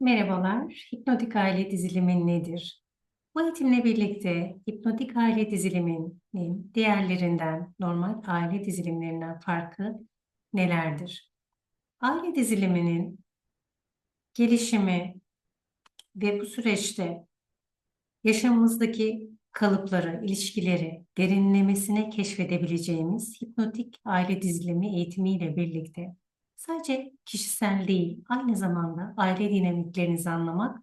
Merhabalar, hipnotik aile dizilimi nedir? Bu eğitimle birlikte hipnotik aile diziliminin diğerlerinden, normal aile dizilimlerinden farkı nelerdir? Aile diziliminin gelişimi ve bu süreçte yaşamımızdaki kalıpları, ilişkileri derinlemesine keşfedebileceğimiz hipnotik aile dizilimi eğitimiyle birlikte sadece kişisel değil, aynı zamanda aile dinamiklerinizi anlamak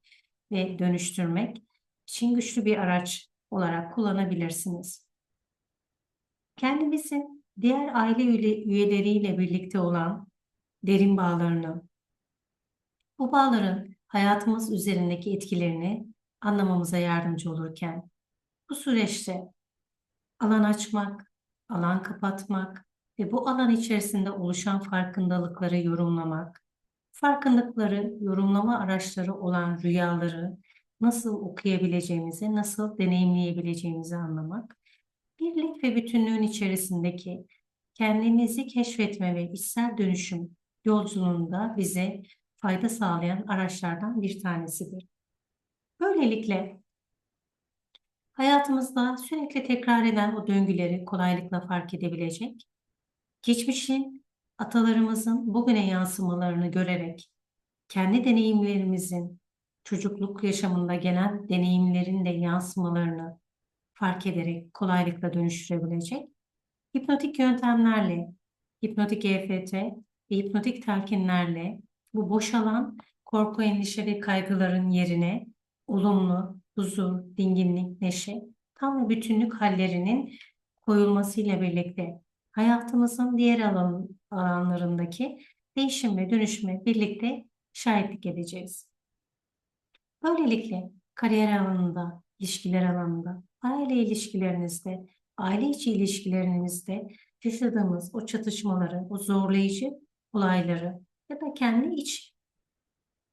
ve dönüştürmek için güçlü bir araç olarak kullanabilirsiniz. Kendimizin diğer aile üyeleriyle birlikte olan derin bağlarını, bu bağların hayatımız üzerindeki etkilerini anlamamıza yardımcı olurken bu süreçte alan açmak, alan kapatmak ve bu alan içerisinde oluşan farkındalıkları yorumlamak, farkındalıkları yorumlama araçları olan rüyaları nasıl okuyabileceğimizi, nasıl deneyimleyebileceğimizi anlamak, birlik ve bütünlüğün içerisindeki kendimizi keşfetme ve içsel dönüşüm yolculuğunda bize fayda sağlayan araçlardan bir tanesidir. Böylelikle hayatımızda sürekli tekrar eden o döngüleri kolaylıkla fark edebilecek, geçmişin, atalarımızın bugüne yansımalarını görerek, kendi deneyimlerimizin, çocukluk yaşamında gelen deneyimlerin de yansımalarını fark ederek kolaylıkla dönüştürebilecek, hipnotik yöntemlerle, hipnotik EFT ve hipnotik telkinlerle bu boşalan korku, endişe ve kaygıların yerine olumlu, huzur, dinginlik, neşe, tam ve bütünlük hallerinin koyulmasıyla birlikte hayatımızın diğer alan, alanlarındaki değişim ve dönüşüme birlikte şahitlik edeceğiz. Böylelikle kariyer alanında, ilişkiler alanında, aile ilişkilerinizde, aile içi ilişkilerinizde yaşadığımız o çatışmaları, o zorlayıcı olayları ya da kendi iç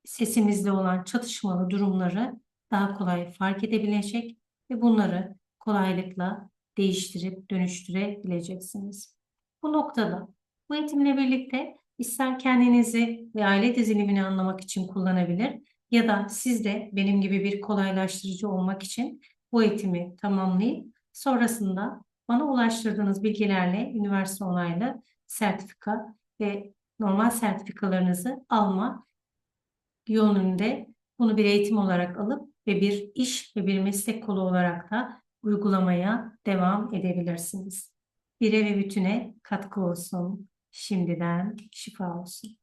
sesimizde olan çatışmalı durumları daha kolay fark edebilecek ve bunları kolaylıkla değiştirip dönüştürebileceksiniz. Bu noktada bu eğitimle birlikte ister kendinizi ve aile dizilimini anlamak için kullanabilir ya da siz de benim gibi bir kolaylaştırıcı olmak için bu eğitimi tamamlayıp sonrasında bana ulaştırdığınız bilgilerle üniversite onaylı sertifika ve normal sertifikalarınızı alma yönünde bunu bir eğitim olarak alıp ve bir iş ve bir meslek kolu olarak da uygulamaya devam edebilirsiniz. Bire ve bütüne katkı olsun. Şimdiden şifa olsun.